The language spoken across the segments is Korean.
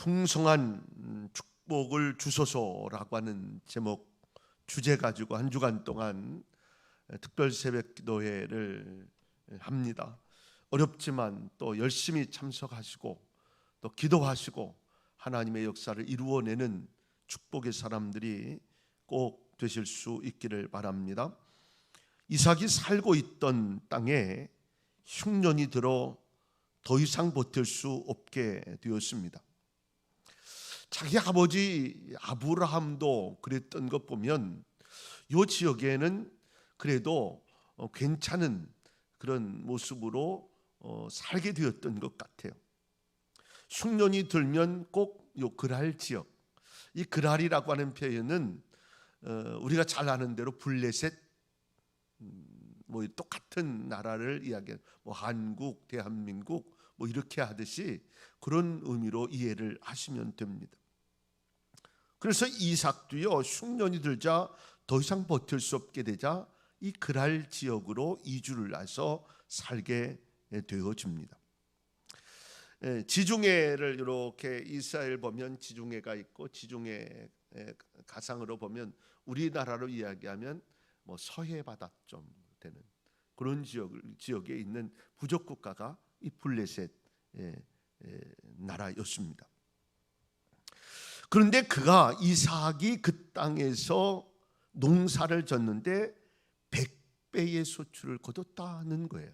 풍성한 축복을 주소서라고 하는 제목 주제 가지고 한 주간 동안 특별 새벽 기도회를 합니다. 어렵지만 또 열심히 참석하시고 또 기도하시고 하나님의 역사를 이루어내는 축복의 사람들이 꼭 되실 수 있기를 바랍니다. 이삭이 살고 있던 땅에 흉년이 들어 더 이상 버틸 수 없게 되었습니다. 자기 아버지 아브라함도 그랬던 것 보면 이 지역에는 그래도 어, 괜찮은 그런 모습으로 어, 살게 되었던 것 같아요. 흉년이 들면 꼭 요 그랄 지역, 이 그랄이라고 하는 표현은 어, 우리가 잘 아는 대로 블레셋 음, 뭐 똑같은 나라를 이야기해 뭐 한국, 대한민국 뭐 이렇게 하듯이 그런 의미로 이해를 하시면 됩니다. 그래서 이삭도요 흉년이 들자 더 이상 버틸 수 없게 되자 이 그랄 지역으로 이주를 해서 살게 되어집니다. 예, 지중해를 이렇게 이스라엘 보면 지중해가 있고 지중해 가상으로 보면 우리나라로 이야기하면 뭐 서해 바다점 되는 그런 지역 지역에 있는 부족 국가가 이 블레셋 나라였습니다. 그런데 그가 이삭이 그 땅에서 농사를 졌는데 백배의 소출을 거뒀다는 거예요.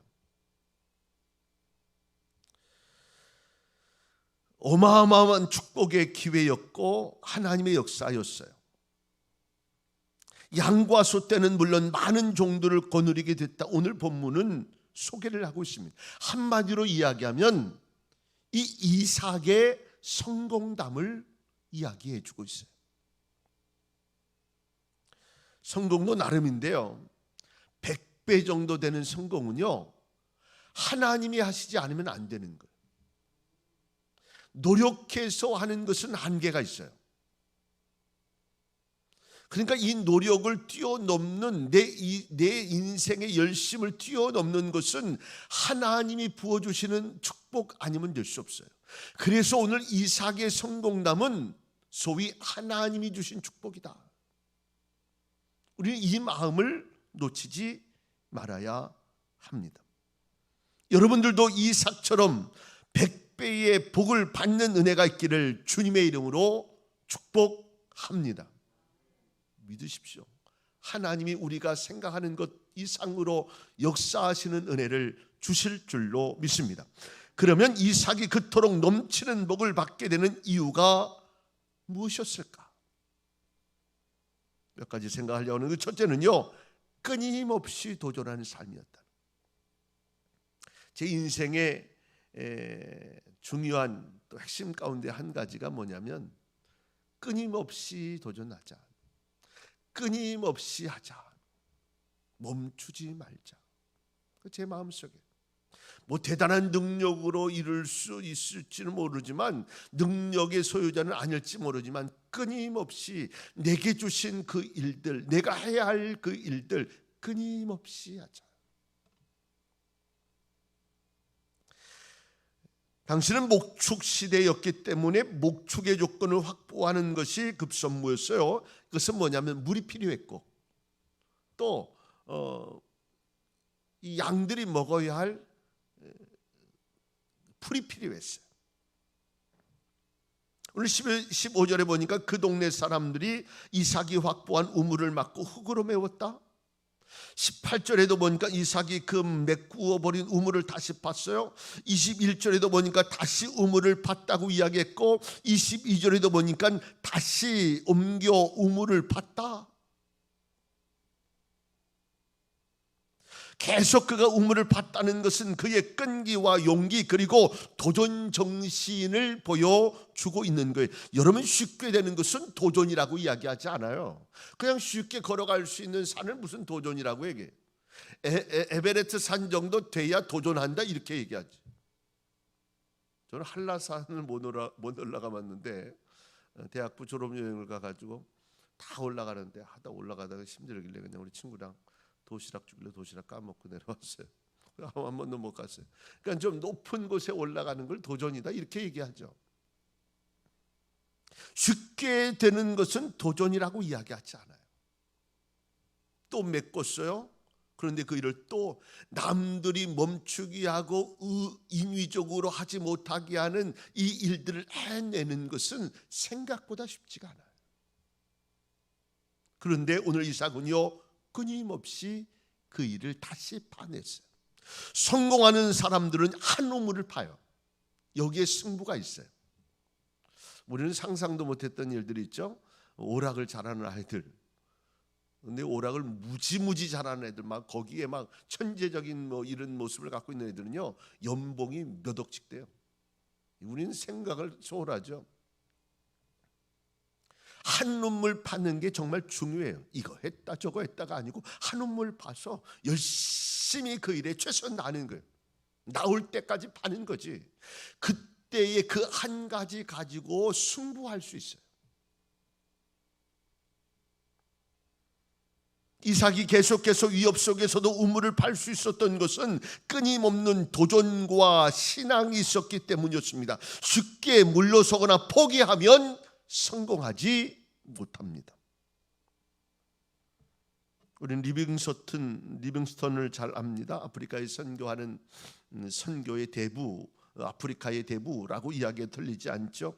어마어마한 축복의 기회였고 하나님의 역사였어요. 양과 소 때는 물론 많은 종들을 거느리게 됐다. 오늘 본문은 소개를 하고 있습니다. 한마디로 이야기하면 이 이삭의 성공담을 이야기해 주고 있어요. 성공도 나름인데요. 100배 정도 되는 성공은요. 하나님이 하시지 않으면 안 되는 거예요. 노력해서 하는 것은 한계가 있어요. 그러니까 이 노력을 뛰어넘는 내, 이, 내 인생의 열심을 뛰어넘는 것은 하나님이 부어주시는 축복 아니면 될 수 없어요. 그래서 오늘 이삭의 성공담은 소위 하나님이 주신 축복이다. 우리는 이 마음을 놓치지 말아야 합니다. 여러분들도 이 삭처럼 백배의 복을 받는 은혜가 있기를 주님의 이름으로 축복합니다. 믿으십시오. 하나님이 우리가 생각하는 것 이상으로 역사하시는 은혜를 주실 줄로 믿습니다. 그러면 이삭이 그토록 넘치는 복을 받게 되는 이유가 무엇이었을까? 몇 가지 생각하려고 하는 그 첫째는요. 끊임없이 도전하는 삶이었다. 제 인생의 중요한 또 핵심 가운데 한 가지가 뭐냐면 끊임없이 도전하자. 끊임없이 하자. 멈추지 말자. 그제 마음속에 뭐 대단한 능력으로 이룰 수 있을지는 모르지만 능력의 소유자는 아닐지 모르지만 끊임없이 내게 주신 그 일들, 내가 해야 할 그 일들 끊임없이 하자. 당신은 목축 시대였기 때문에 목축의 조건을 확보하는 것이 급선무였어요. 그것은 뭐냐면 물이 필요했고 또 어, 이 양들이 먹어야 할 풀이 필요했어요. 오늘 15절에 보니까 그 동네 사람들이 이삭이 확보한 우물을 막고 흙으로 메웠다. 18절에도 보니까 이삭이 그 메꾸어 버린 우물을 다시 팠어요. 21절에도 보니까 다시 우물을 팠다고 이야기했고 22절에도 보니까 다시 옮겨 우물을 팠다. 계속 그가 우물을 팠다는 것은 그의 끈기와 용기 그리고 도전 정신을 보여주고 있는 거예요. 여러분 쉽게 되는 것은 도전이라고 이야기하지 않아요. 그냥 쉽게 걸어갈 수 있는 산을 무슨 도전이라고 얘기해. 에, 에, 베레스트 산 정도 돼야 도전한다 이렇게 얘기하지. 저는 한라산을 못, 올라, 못 올라가 봤는데 어, 대학부 졸업 여행을 가가지고 다 올라가는데 하다 올라가다가 힘들길래 그냥 우리 친구랑 도시락 주길래 도시락 까먹고 내려왔어요. 한 번도 못 갔어요. 그러니까 좀 높은 곳에 올라가는 걸 도전이다 이렇게 얘기하죠. 쉽게 되는 것은 도전이라고 이야기하지 않아요. 또 메꿨어요. 그런데 그 일을 또 남들이 멈추게 하고 의- 인위적으로 하지 못하게 하는 이 일들을 해내는 것은 생각보다 쉽지가 않아요. 그런데 오늘 이삭은요 끊임없이 그 일을 다시 파냈어요. 성공하는 사람들은 한 우물을 파요. 여기에 승부가 있어요. 우리는 상상도 못했던 일들이 있죠. 오락을 잘하는 아이들. 근데 오락을 무지무지 잘하는 애들 막 거기에 막 천재적인 뭐 이런 모습을 갖고 있는 애들은요 연봉이 몇 억씩 돼요. 우리는 생각을 초월하죠. 한 눈물 파는 게 정말 중요해요. 이거 했다 저거 했다가 아니고 한 눈물 파서 열심히 그 일에 최선 다하는 거예요. 나올 때까지 파는 거지. 그때의 그 한 가지 가지고 승부할 수 있어요. 이삭이 계속 계속 위협 속에서도 우물을 팔 수 있었던 것은 끊임없는 도전과 신앙이 있었기 때문이었습니다. 쉽게 물러서거나 포기하면 성공하지 못합니다. 우리는 리빙스턴 리빙스턴을 잘 압니다. 아프리카에 선교하는 음, 선교의 대부, 아프리카의 대부라고 이야기가 들리지 않죠?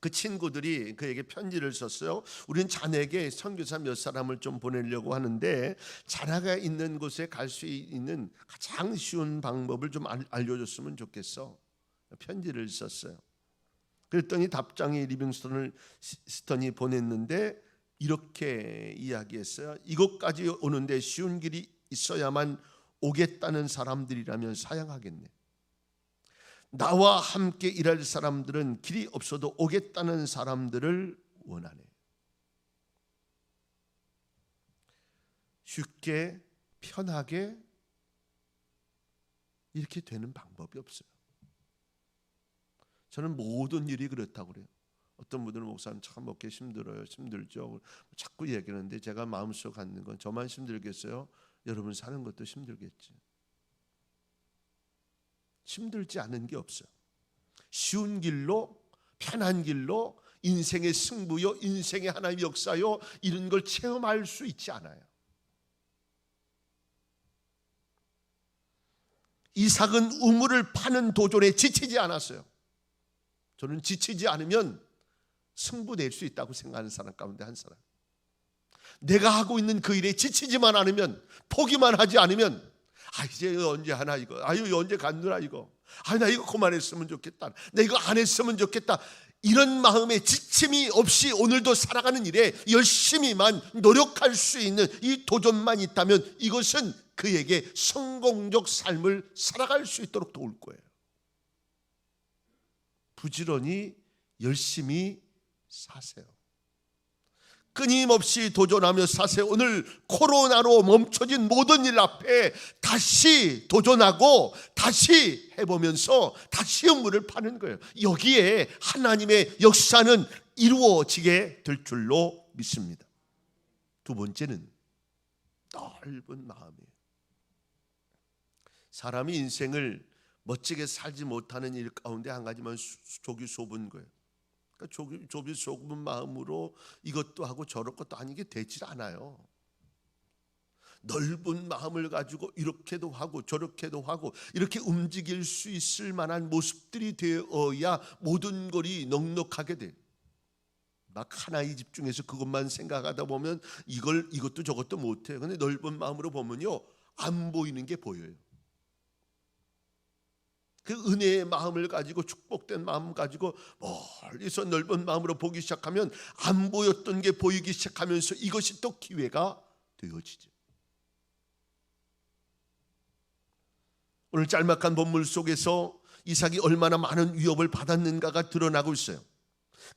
그 친구들이 그에게 편지를 썼어요. 우리는 자네에게 선교사 몇 사람을 좀 보내려고 하는데 자네가 있는 곳에 갈 수 있는 가장 쉬운 방법을 좀 알- 알려줬으면 좋겠어. 편지를 썼어요. 그랬더니 답장이 리빙스턴을 시- 스턴이 보냈는데 이렇게 이야기했어요. 이곳까지 오는데 쉬운 길이 있어야만 오겠다는 사람들이라면 사양하겠네. 나와 함께 일할 사람들은 길이 없어도 오겠다는 사람들을 원하네. 쉽게 편하게 이렇게 되는 방법이 없어요. 저는 모든 일이 그렇다고 그래요. 어떤 분들은 목사님 참 먹기 힘들어요. 힘들죠. 자꾸 얘기하는데 제가 마음속 갖는 건 저만 힘들겠어요. 여러분 사는 것도 힘들겠지. 힘들지 않은 게 없어요. 쉬운 길로 편한 길로 인생의 승부요, 인생의 하나님의 역사요 이런 걸 체험할 수 있지 않아요. 이삭은 우물을 파는 도전에 지치지 않았어요. 저는 지치지 않으면 승부 낼수 있다고 생각하는 사람 가운데 한 사람. 내가 하고 있는 그 일에 지치지만 않으면 포기만 하지 않으면 아 이제 언제 하나 이거 아유 언제 갔느라 이거 아 나 이거 그만했으면 좋겠다 나 이거 안 했으면 좋겠다 이런 마음에 지침이 없이 오늘도 살아가는 일에 열심히만 노력할 수 있는 이 도전만 있다면 이것은 그에게 성공적 삶을 살아갈 수 있도록 도울 거예요. 부지런히 열심히 사세요. 끊임없이 도전하며 사세요. 오늘 코로나로 멈춰진 모든 일 앞에 다시 도전하고 다시 해보면서 다시 영물을 파는 거예요. 여기에 하나님의 역사는 이루어지게 될 줄로 믿습니다. 두 번째는 넓은 마음이에요. 사람이 인생을 멋지게 살지 못하는 일 가운데 한 가지만 수- 족이 좁은 거예요. 그러니까 족이, 좁이 좁은 마음으로 이것도 하고 저런 것도 아니게 되질 않아요. 넓은 마음을 가지고 이렇게도 하고 저렇게도 하고 이렇게 움직일 수 있을 만한 모습들이 되어야 모든 것이 넉넉하게 돼. 막 하나에 집중해서 그것만 생각하다 보면 이걸 이것도 저것도 못해요. 근데 넓은 마음으로 보면요 안 보이는 게 보여요. 그 은혜의 마음을 가지고 축복된 마음 가지고 멀리서 넓은 마음으로 보기 시작하면 안 보였던 게 보이기 시작하면서 이것이 또 기회가 되어지죠. 오늘 짤막한 본문 속에서 이삭이 얼마나 많은 위협을 받았는가가 드러나고 있어요.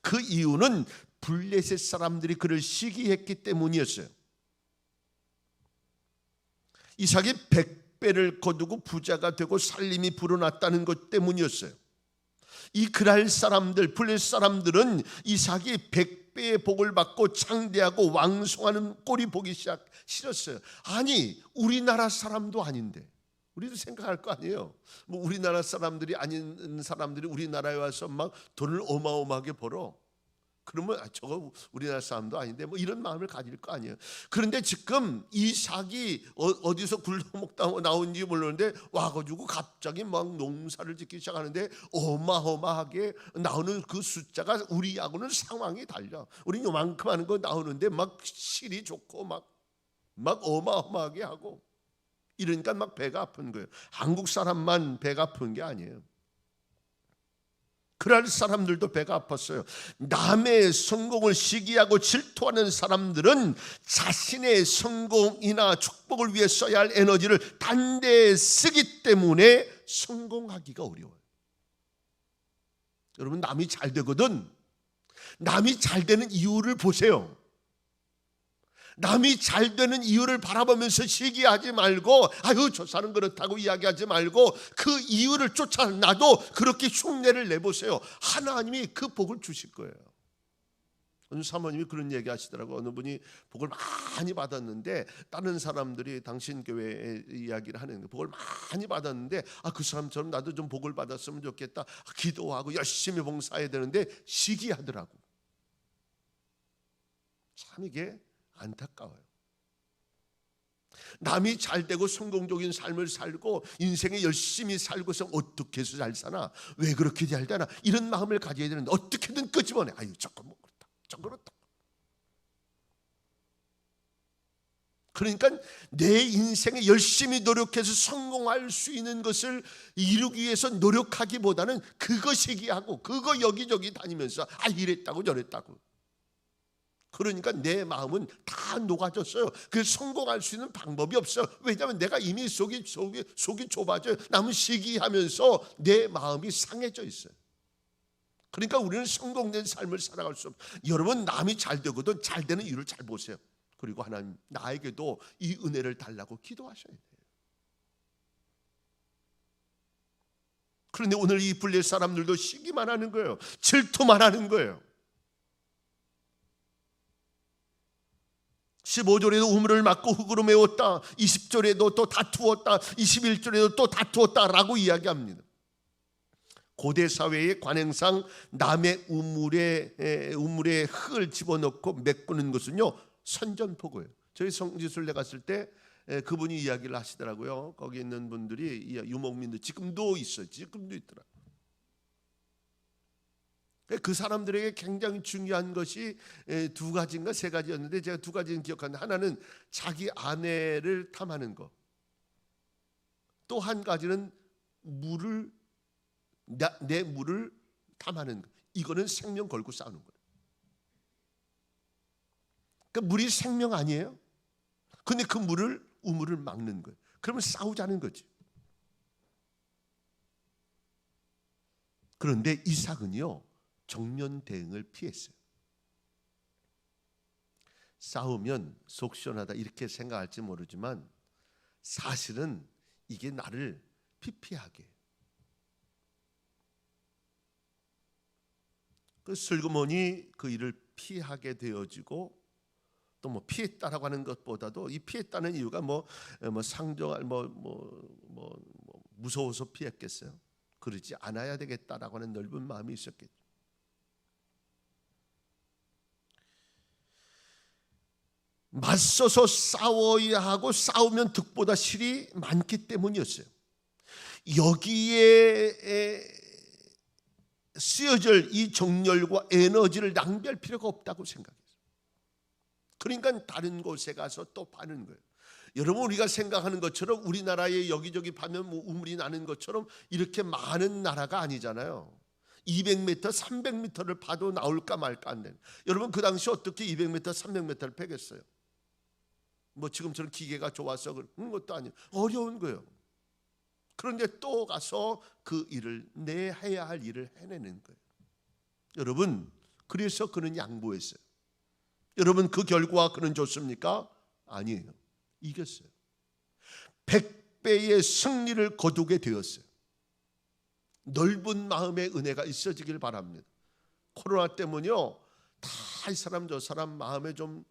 그 이유는 블레셋 사람들이 그를 시기했기 때문이었어요. 이삭이 백 배를 거두고 부자가 되고 살림이 불어났다는 것 때문이었어요. 이 그랄 사람들, 블레셋 사람들은 이삭이 백배의 복을 받고 창대하고 왕성하는 꼴이 보기 시작 싫었어요. 아니 우리나라 사람도 아닌데 우리도 생각할 거 아니에요. 뭐 우리나라 사람들이 아닌 사람들이 우리나라에 와서 막 돈을 어마어마하게 벌어. 그러면 아, 저거 우리나라 사람도 아닌데 뭐 이런 마음을 가질 거 아니에요. 그런데 지금 이삭이 어, 디서 굴러먹다 나온지 모르는데 와가지고 갑자기 막 농사를 짓기 시작하는데 어마어마하게 나오는 그 숫자가 우리하고는 상황이 달라. 우리 요만큼 하는 거 나오는데 막 실이 좋고 막 막 어마어마하게 하고 이러니까 막 배가 아픈 거예요. 한국 사람만 배가 아픈 게 아니에요. 그럴 사람들도 배가 아팠어요. 남의 성공을 시기하고 질투하는 사람들은 자신의 성공이나 축복을 위해 써야 할 에너지를 단대에 쓰기 때문에 성공하기가 어려워요. 여러분 남이 잘 되거든 남이 잘 되는 이유를 보세요. 남이 잘 되는 이유를 바라보면서 시기하지 말고 아유 저 사람 그렇다고 이야기하지 말고 그 이유를 쫓아 나도 그렇게 흉내를 내보세요. 하나님이 그 복을 주실 거예요. 어느 사모님이 그런 얘기 하시더라고 어느 분이 복을 많이 받았는데 다른 사람들이 당신 교회에 이야기를 하는 거 복을 많이 받았는데 아 그 사람처럼 나도 좀 복을 받았으면 좋겠다 기도하고 열심히 봉사해야 되는데 시기하더라고 참 이게 안타까워요. 남이 잘 되고 성공적인 삶을 살고 인생에 열심히 살고서 어떻게 해서 잘 사나? 왜 그렇게 잘 되나? 이런 마음을 가져야 되는데 어떻게든 끄집어내. 아유 조금 뭐 그렇다. 좀 그렇다. 그러니까 내 인생에 열심히 노력해서 성공할 수 있는 것을 이루기 위해서 노력하기보다는 그거 시기하고 그거 여기저기 다니면서 아 이랬다고 저랬다고 그러니까 내 마음은 다 녹아졌어요. 그 성공할 수 있는 방법이 없어요. 왜냐하면 내가 이미 속이 속이 속이 좁아져 남은 시기하면서 내 마음이 상해져 있어요. 그러니까 우리는 성공된 삶을 살아갈 수 없. 여러분 남이 잘 되거든 잘 되는 이유를 잘 보세요. 그리고 하나님 나에게도 이 은혜를 달라고 기도하셔야 돼요. 그런데 오늘 이 불릴 사람들도 시기만 하는 거예요. 질투만 하는 거예요. 15절에도 우물을 막고 흙으로 메웠다. 20절에도 또 다투었다. 21절에도 또 다투었다라고 이야기합니다. 고대 사회의 관행상 남의 우물에 우물에 흙을 집어넣고 메꾸는 것은요 선전포고예요. 저희 성지순례 갔을 때 그분이 이야기를 하시더라고요. 거기 있는 분들이 유목민들 지금도 있어요. 지금도 있더라. 그 사람들에게 굉장히 중요한 것이 두 가지인가 세 가지였는데 제가 두 가지는 기억하는데 하나는 자기 아내를 탐하는 것. 또 한 가지는 물을 내 물을 탐하는 것. 이거는 생명 걸고 싸우는 거예요. 그 물이 생명 아니에요? 근데 그 물을 우물을 막는 거예요. 그러면 싸우자는 거지. 그런데 이삭은요. 정면 대응을 피했어요. 싸우면 속 시원하다 이렇게 생각할지 모르지만 사실은 이게 나를 피피하게 그 슬그머니 그 일을 피하게 되어지고 또 뭐 피했다라고 하는 것보다도 이 피했다는 이유가 뭐, 뭐 상정할 뭐, 뭐, 뭐, 뭐 무서워서 피했겠어요. 그러지 않아야 되겠다라고 하는 넓은 마음이 있었겠죠. 맞서서 싸워야 하고 싸우면 득보다 실이 많기 때문이었어요. 여기에 쓰여질 이 정열과 에너지를 낭비할 필요가 없다고 생각했어요. 그러니까 다른 곳에 가서 또 파는 거예요. 여러분 우리가 생각하는 것처럼 우리나라에 여기저기 파면 뭐 우물이 나는 것처럼 이렇게 많은 나라가 아니잖아요. 200m, 300m를 파도 나올까 말까 안 되는. 여러분 그 당시 어떻게 200m, 300m를 패겠어요? 뭐 지금처럼 기계가 좋아서 그런 것도 아니에요. 어려운 거예요. 그런데 또 가서 그 일을 내 해야 할 일을 해내는 거예요. 여러분, 그래서 그는 양보했어요. 여러분 그 결과 그는 좋습니까? 아니에요. 이겼어요. 100배의 승리를 거두게 되었어요. 넓은 마음의 은혜가 있어지길 바랍니다. 코로나 때문요. 다 이 사람 저 사람 마음에 좀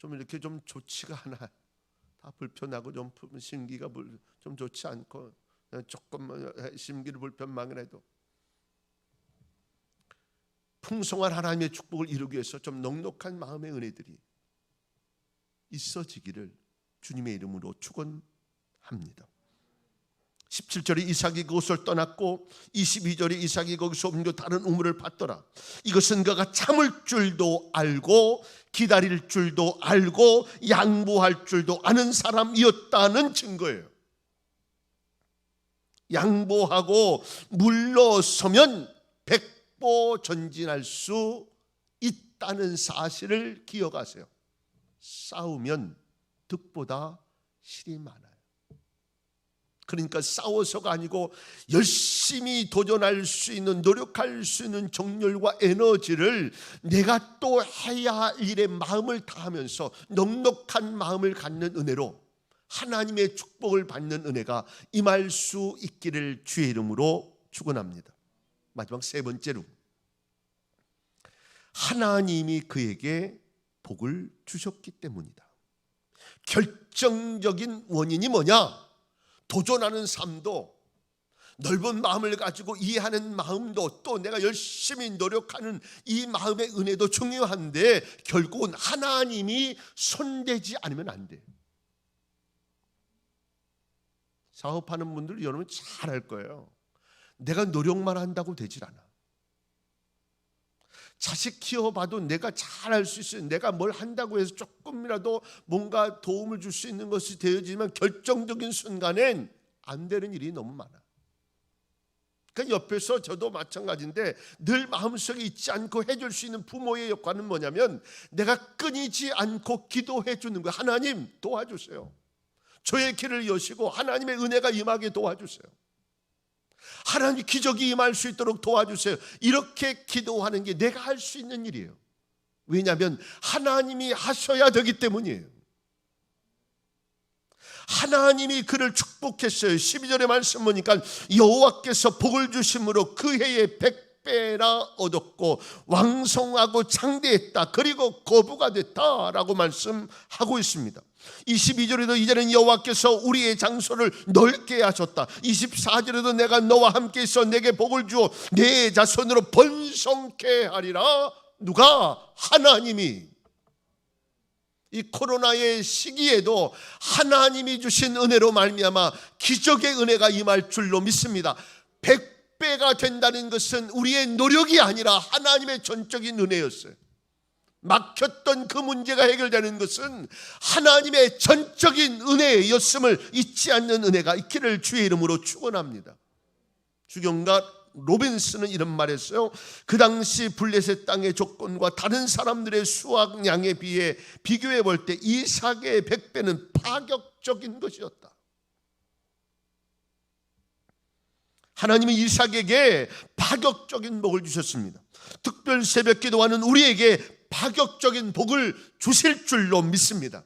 좀 이렇게 좀 좋지가 않아. 다 불편하고 좀 심기가 좀 좋지 않고 조금 심기를 불편만 해도 풍성한 하나님의 축복을 이루기 위해서 좀 넉넉한 마음의 은혜들이 있어지기를 주님의 이름으로 축원합니다. 17절에 이삭이 그곳을 떠났고 22절에 이삭이 거기서 옮겨 다른 우물을 받더라. 이것은 그가 참을 줄도 알고 기다릴 줄도 알고 양보할 줄도 아는 사람이었다는 증거예요. 양보하고 물러서면 백보 전진할 수 있다는 사실을 기억하세요. 싸우면 득보다 실이 많아요. 그러니까 싸워서가 아니고 열심히 도전할 수 있는 노력할 수 있는 정열과 에너지를 내가 또 해야 할 일에 마음을 다하면서 넉넉한 마음을 갖는 은혜로 하나님의 축복을 받는 은혜가 임할 수 있기를 주의 이름으로 축원합니다. 마지막 세 번째로 하나님이 그에게 복을 주셨기 때문이다. 결정적인 원인이 뭐냐? 도전하는 삶도 넓은 마음을 가지고 이해하는 마음도 또 내가 열심히 노력하는 이 마음의 은혜도 중요한데 결국은 하나님이 손대지 않으면 안 돼. 사업하는 분들 여러분 잘 알 거예요. 내가 노력만 한다고 되질 않아. 자식 키워봐도 내가 잘할수 있어요. 내가 뭘 한다고 해서 조금이라도 뭔가 도움을 줄 수 있는 것이 되어지만 결정적인 순간엔 안 되는 일이 너무 많아. 그러니까 옆에서 저도 마찬가지인데 늘 마음속에 있지 않고 해줄 수 있는 부모의 역할은 뭐냐면 내가 끊이지 않고 기도해 주는 거야. 하나님 도와주세요. 저의 길을 여시고 하나님의 은혜가 임하게 도와주세요. 하나님 기적이 임할 수 있도록 도와주세요. 이렇게 기도하는 게 내가 할 수 있는 일이에요. 왜냐하면 하나님이 하셔야 되기 때문이에요. 하나님이 그를 축복했어요. 12절의 말씀 보니까 여호와께서 복을 주심으로 그 해에 백배나 얻었고 왕성하고 장대했다. 그리고 거부가 됐다라고 말씀하고 있습니다. 22절에도 이제는 여호와께서 우리의 장소를 넓게 하셨다. 24절에도 내가 너와 함께 있어 내게 복을 주어 내 자손으로 번성케 하리라. 누가 하나님이 이 코로나의 시기에도 하나님이 주신 은혜로 말미암아 기적의 은혜가 임할 줄로 믿습니다. 100배가 된다는 것은 우리의 노력이 아니라 하나님의 전적인 은혜였어요. 막혔던 그 문제가 해결되는 것은 하나님의 전적인 은혜였음을 잊지 않는 은혜가 있기를 주의 이름으로 축원합니다. 주경가 로빈스는 이런 말했어요. 그 당시 블레셋 땅의 조건과 다른 사람들의 수확량에 비해 비교해 볼 때 이삭의 백배는 파격적인 것이었다. 하나님은 이삭에게 파격적인 복을 주셨습니다. 특별 새벽 기도하는 우리에게 파격적인 복을 주실 줄로 믿습니다.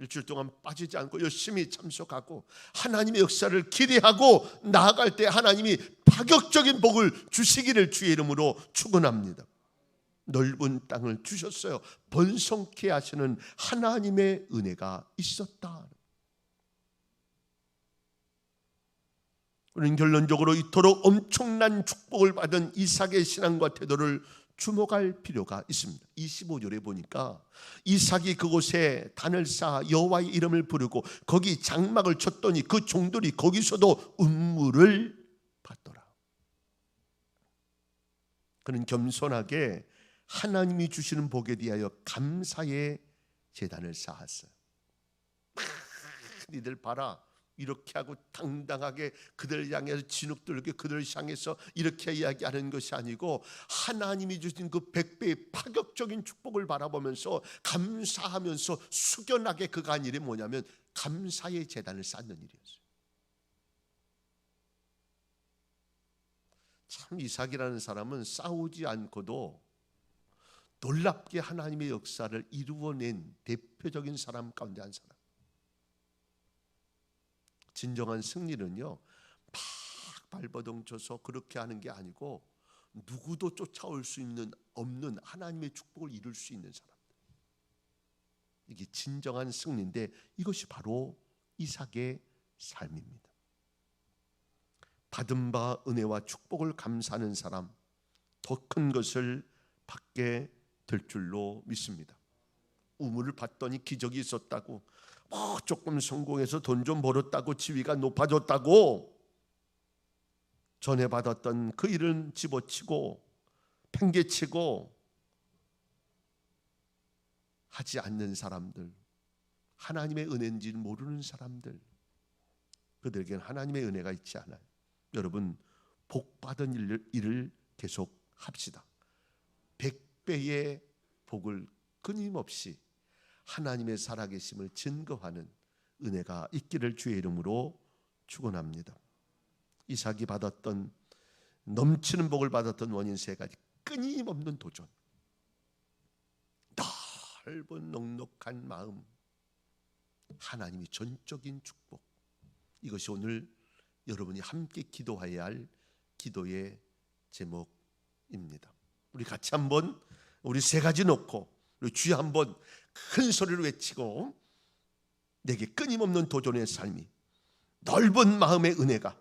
일주일 동안 빠지지 않고 열심히 참석하고 하나님의 역사를 기대하고 나아갈 때 하나님이 파격적인 복을 주시기를 주의 이름으로 축원합니다. 넓은 땅을 주셨어요. 번성케 하시는 하나님의 은혜가 있었다. 우리는 결론적으로 이토록 엄청난 축복을 받은 이삭의 신앙과 태도를 주목할 필요가 있습니다. 25절에 보니까 이삭이 그곳에 단을 쌓아 여호와의 이름을 부르고 거기 장막을 쳤더니 그 종들이 거기서도 음물을 받더라. 그는 겸손하게 하나님이 주시는 복에 대하여 감사의 재단을 쌓았어요. 니들 봐라. 이렇게 하고 당당하게 그들을 향해서 진흙들게 그들을 향해서 이렇게 이야기하는 것이 아니고 하나님이 주신 그 백배의 파격적인 축복을 바라보면서 감사하면서 숙연하게 그가 한 일이 뭐냐면 감사의 재단을 쌓는 일이었어요. 참 이삭이라는 사람은 싸우지 않고도 놀랍게 하나님의 역사를 이루어낸 대표적인 사람 가운데 한 사람. 진정한 승리는요. 막 발버둥 쳐서 그렇게 하는 게 아니고 누구도 쫓아올 수 있는 없는 하나님의 축복을 이룰 수 있는 사람들. 이게 진정한 승리인데 이것이 바로 이삭의 삶입니다. 받은 바 은혜와 축복을 감사하는 사람 더 큰 것을 받게 될 줄로 믿습니다. 우물을 봤더니 기적이 있었다고 뭐 조금 성공해서 돈 좀 벌었다고 지위가 높아졌다고 전에 받았던 그 일은 집어치고 팽개치고 하지 않는 사람들 하나님의 은혜인지 모르는 사람들 그들에게는 하나님의 은혜가 있지 않아요. 여러분 복 받은 일을, 일을 계속 합시다. 백배의 복을 끊임없이 하나님의 살아계심을 증거하는 은혜가 있기를 주의 이름으로 축원합니다. 이삭이 받았던 넘치는 복을 받았던 원인 세 가지 끊임없는 도전 넓은 넉넉한 마음 하나님이 전적인 축복 이것이 오늘 여러분이 함께 기도해야 할 기도의 제목입니다. 우리 같이 한번 우리 세 가지 놓고 주여 한번 큰 소리로 외치고 내게 끊임없는 도전의 삶이 넓은 마음의 은혜가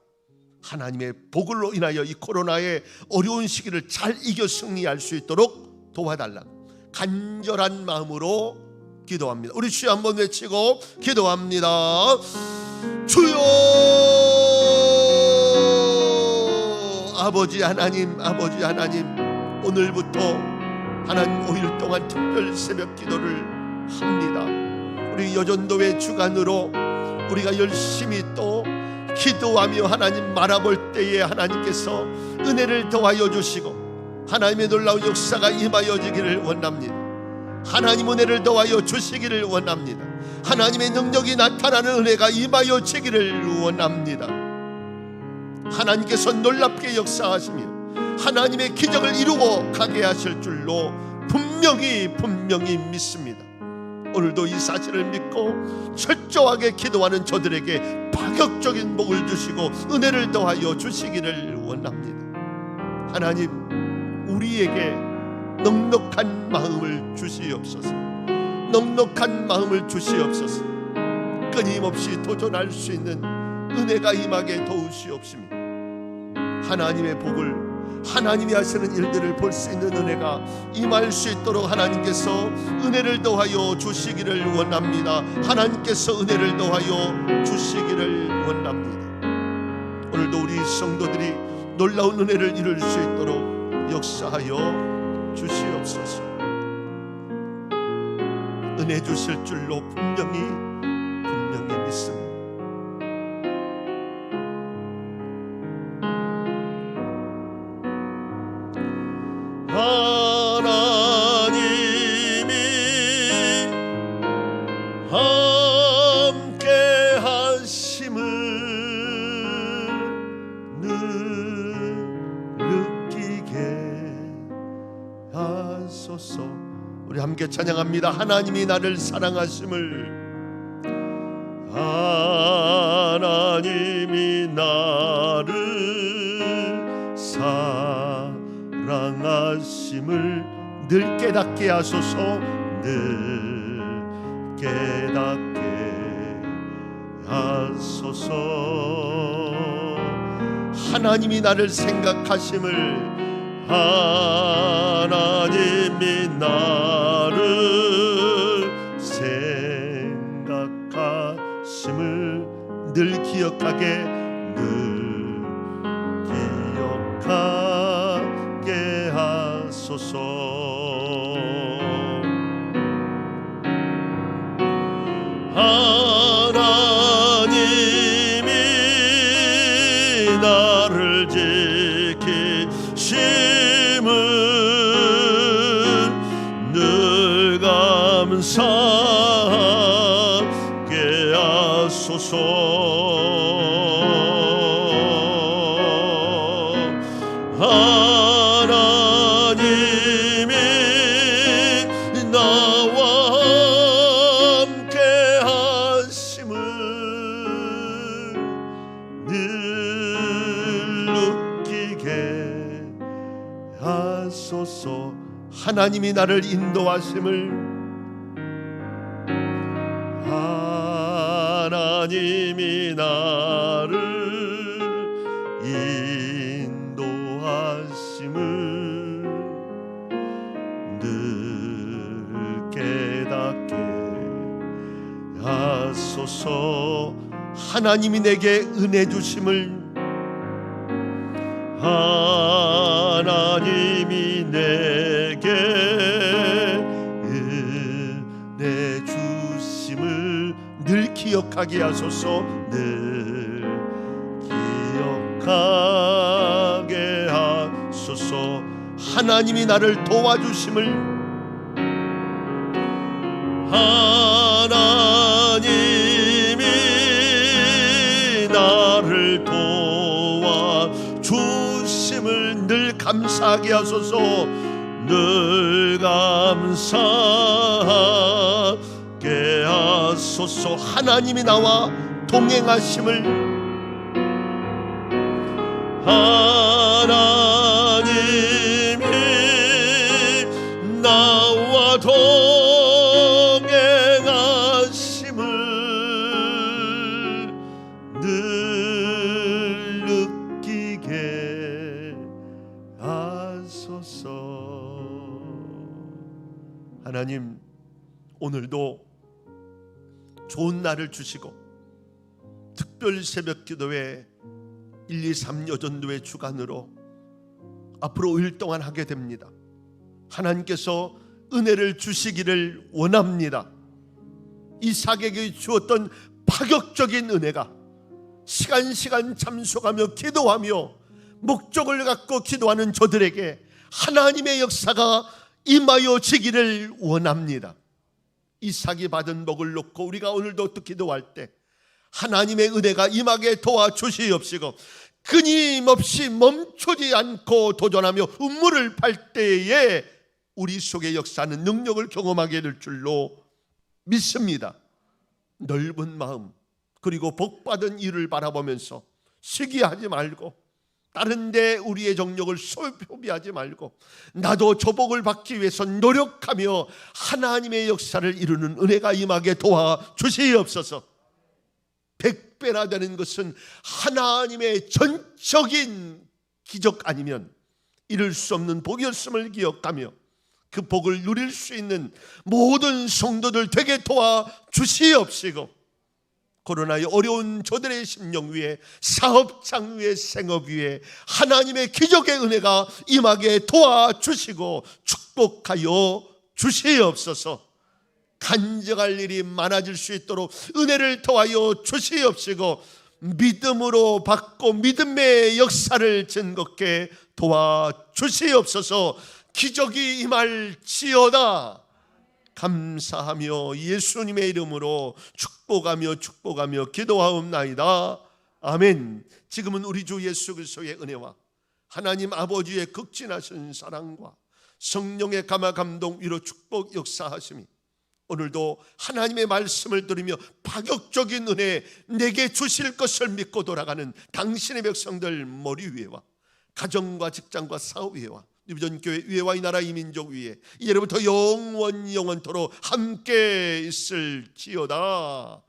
하나님의 복을로 인하여 이 코로나의 어려운 시기를 잘 이겨 승리할 수 있도록 도와달라. 간절한 마음으로 기도합니다. 우리 주여 한번 외치고 기도합니다. 주여 아버지 하나님 아버지 하나님 오늘부터 하나님 5일 동안 특별 새벽 기도를 합니다. 우리 여전도의 주간으로 우리가 열심히 또 기도하며 하나님 말아볼 때에 하나님께서 은혜를 더하여 주시고 하나님의 놀라운 역사가 임하여 지기를 원합니다. 하나님 은혜를 더하여 주시기를 원합니다. 하나님의 능력이 나타나는 은혜가 임하여 지기를 원합니다. 하나님께서 놀랍게 역사하시며 하나님의 기적을 이루고 가게 하실 줄로 분명히 분명히 믿습니다. 오늘도 이 사실을 믿고 철저하게 기도하는 저들에게 파격적인 복을 주시고 은혜를 더하여 주시기를 원합니다. 하나님 우리에게 넉넉한 마음을 주시옵소서. 넉넉한 마음을 주시옵소서. 끊임없이 도전할 수 있는 은혜가 임하게 도우시옵시며 하나님의 복을 하나님이 하시는 일들을 볼 수 있는 은혜가 임할 수 있도록 하나님께서 은혜를 더하여 주시기를 원합니다. 하나님께서 은혜를 더하여 주시기를 원합니다. 오늘도 우리 성도들이 놀라운 은혜를 이룰 수 있도록 역사하여 주시옵소서. 은혜 주실 줄로 분명히 하소서. 우리 함께 찬양합니다. 하나님이 나를 사랑하심을. 하나님이 나를 사랑하심을 늘 깨닫게 하소서. 늘 깨닫게 하소서. 하나님이 나를 생각하심을 하나님이 나를 생각하심을 늘 기억하게 늘 기억하게 하소서. 하나님이 나를 지 하나님이 나를 인도하심을 하나님이 나를 인도하심을 늘 깨닫게 하소서. 하나님이 내게 은혜 주심을 하나님이 내 기억하게 하소서. 늘 기억하게 하소서. 하나님이 나를 도와주심을. 하나님이 나를 도와 주심을 늘 감사하게 하소서. 늘 감사하게 하소서. 하나님이 나와 동행하심을. 하 날을 주시고 특별 새벽 기도회 1, 2, 3 여전도의 주간으로 앞으로 5일 동안 하게 됩니다. 하나님께서 은혜를 주시기를 원합니다. 이삭에게 주었던 파격적인 은혜가 시간 시간 참석하며 기도하며 목적을 갖고 기도하는 저들에게 하나님의 역사가 임하여 지기를 원합니다. 이삭이 받은 복을 놓고 우리가 오늘도 또 기도할 때 하나님의 은혜가 임하게 도와주시옵시고 끊임없이 멈추지 않고 도전하며 음물을 팔 때에 우리 속의 역사는 능력을 경험하게 될 줄로 믿습니다. 넓은 마음 그리고 복받은 일을 바라보면서 시기하지 말고 다른데 우리의 정력을 소비하지 말고 나도 저 복을 받기 위해서 노력하며 하나님의 역사를 이루는 은혜가 임하게 도와 주시옵소서. 백배나 되는 것은 하나님의 전적인 기적 아니면 이룰 수 없는 복이었음을 기억하며 그 복을 누릴 수 있는 모든 성도들 되게 도와 주시옵시고 코로나의 어려운 저들의 심령 위에 사업장 위에 생업 위에 하나님의 기적의 은혜가 임하게 도와주시고 축복하여 주시옵소서. 간증할 일이 많아질 수 있도록 은혜를 더하여 주시옵시고 믿음으로 받고 믿음의 역사를 증거케 도와주시옵소서. 기적이 임할지어다 감사하며 예수님의 이름으로 축복하며 축복하며 기도하옵나이다. 아멘. 지금은 우리 주 예수 그리스도의 은혜와 하나님 아버지의 극진하신 사랑과 성령의 감화 감동 위로 축복 역사하심이 오늘도 하나님의 말씀을 들으며 파격적인 은혜 내게 주실 것을 믿고 돌아가는 당신의 백성들 머리 위에와 가정과 직장과 사업 위에와 유전교회 위에와 이 나라 이 민족 위에 이제부터 영원 영원토록 함께 있을지어다